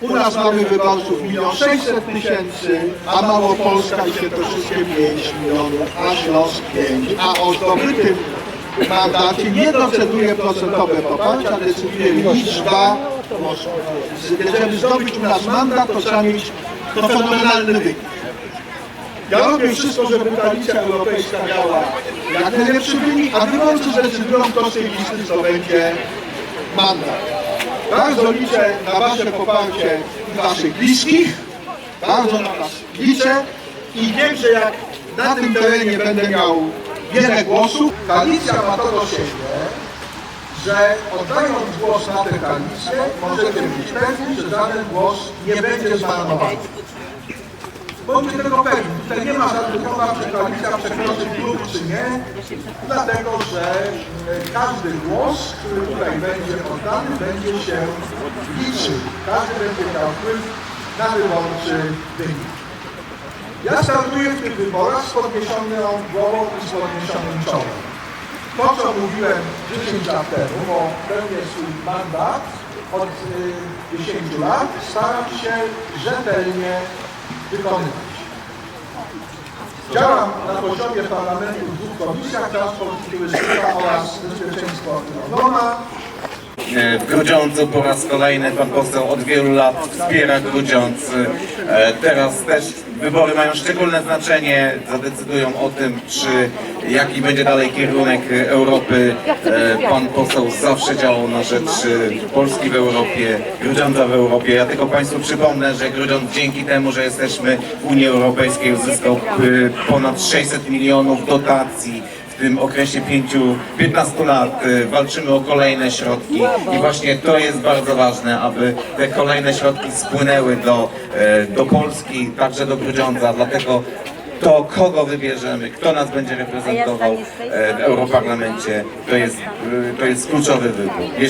U nas mamy wyborców 1 600 tysięcy, a Małopolska i Świętokrzyskie 5 milionów, a Śląsk 5. A o zdobytym mandacie nie decyduje procentowe poparcia, decyduje liczba głosów. Jeżeli zdobyć u nas mandat, to trzeba mieć to fenomenalny wynik. Ja robię wszystko, żeby koalicja europejska miała jak najlepszy wynik, a wyborcy zdecydują, kto z tej listy zdobędzie mandat. Bardzo liczę na Wasze poparcie Waszych bliskich. Bardzo na Was liczę i wiem, że jak na tym terenie będę miał wiele głosów, koalicja ma to do siebie, że oddając głos na tę koalicję, możecie być pewni, że żaden głos nie będzie zmarnowany. Bądźcie tego pewni. Tutaj nie ma żadnych obaw, czy koalicja przekroczy klub, czy nie, dlatego że e, każdy głos, który tutaj będzie oddany, będzie się liczył. Każdy będzie miał wpływ na wyborczy wynik. Ja startuję w tych wyborach z podniesioną głową i z podniesionym czołem. To, co mówiłem 10 lat temu, bo pełnię swój mandat od y, 10 lat, staram się rzetelnie wykonywać. Działam na poziomie parlamentu w dwóch komisjach, transport i turystyka oraz bezpieczeństwo ochrona. E, W Grudziądzu po raz kolejny pan poseł od wielu lat wspiera Grudziądz. E, Teraz też wybory mają szczególne znaczenie, zadecydują o tym, czy jaki będzie dalej kierunek Europy. E, Pan poseł zawsze działał na rzecz e, Polski w Europie, Grudziądza w Europie. Ja tylko Państwu przypomnę, że Grudziądz dzięki temu, że jesteśmy w Unii Europejskiej uzyskał e, ponad 600 milionów dotacji w tym okresie 5, 15 lat y, walczymy o kolejne środki. I właśnie to jest bardzo ważne, aby te kolejne środki spłynęły do, e, do Polski, także do Grudziądza, dlatego to kogo wybierzemy, kto nas będzie reprezentował e, w Europarlamencie, to jest, y, to jest kluczowy wybór.